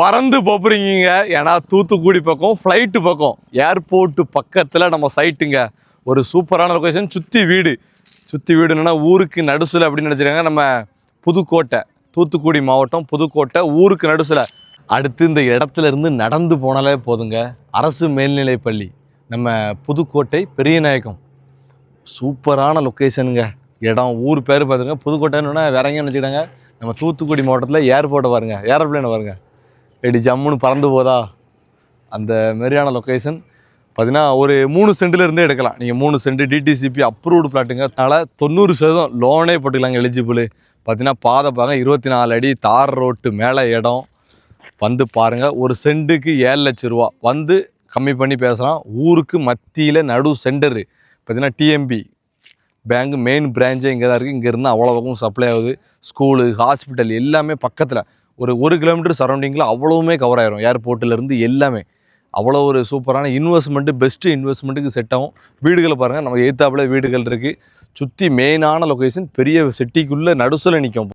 பறந்து போப்புறீங்க. ஏன்னா தூத்துக்குடி பக்கம் ஃப்ளைட்டு பக்கம் ஏர்போர்ட்டு பக்கத்தில் நம்ம சைட்டுங்க ஒரு சூப்பரான லொக்கேஷன் சுற்றி வீடு. சுற்றி வீடுன்னா ஊருக்கு நடுசில் அப்படின்னு நினச்சிருக்காங்க. நம்ம புதுக்கோட்டை தூத்துக்குடி மாவட்டம் புதுக்கோட்டை ஊருக்கு நடுசில். அடுத்து இந்த இடத்துல இருந்து நடந்து போனாலே போதுங்க. அரசு மேல்நிலைப்பள்ளி நம்ம புதுக்கோட்டை பெரியநாயக்கம். சூப்பரான லொக்கேஷனுங்க இடம் ஊர் பேர் பார்த்துருங்க புதுக்கோட்டைன்னு வேற எங்கேயும் நினச்சிக்கிட்டாங்க நம்ம தூத்துக்குடி மாவட்டத்தில் ஏர்போர்ட்டை பாருங்க. ஏரோப்ளேனை பாருங்க. எப்படி ஜம்முன்னு பறந்து போதா? அந்த மாதிரியான லொக்கேஷன் பார்த்தீங்கன்னா ஒரு மூணு சென்ட்லேருந்தே எடுக்கலாம். நீங்கள் மூணு சென்ட் டிடிசிபி அப்ரூவ்டு பிளாட்டுங்க அதனால் தொண்ணூறு சதவீதம் லோனே போட்டுக்கலாங்க எலிஜிபிள் பார்த்தீங்கன்னா பாதை பார்க்க இருபத்தி நாலு அடி தார் ரோட்டு மேலே இடம். வந்து பாருங்கள் ஒரு சென்ட்டுக்கு ஏழு லட்ச ரூபா. வந்து கம்மி பண்ணி பேசலாம். ஊருக்கு மத்தியில் நடு சென்டரு பார்த்தீங்கன்னா டிஎம்பி பேங்க் மெயின் பிரான்ச்சே இங்கே தான் இருக்குது இங்கேருந்து அவ்வளோ பக்கம் சப்ளை ஆகுது. ஸ்கூலு ஹாஸ்பிட்டல் எல்லாமே பக்கத்தில். ஒரு ஒரு கிலோமீட்டர் சரௌண்டிங்கில் அவ்வளவுமே கவர் ஆயிரும். ஏர்போர்ட்டிலேருந்து எல்லாமே. அவ்வளோ ஒரு சூப்பரான இன்வெஸ்ட்மெண்ட்டு பெஸ்ட்டு இன்வெஸ்ட்மெண்ட்டுக்கு செட் ஆகும். வீடுகளை பாருங்கள் நம்ம எய்த்தாப்புல வீடுகள் இருக்குது சுற்றி மெயினான லொக்கேஷன் பெரிய சிட்டிக்குள்ளே நடுசில் நிற்கும்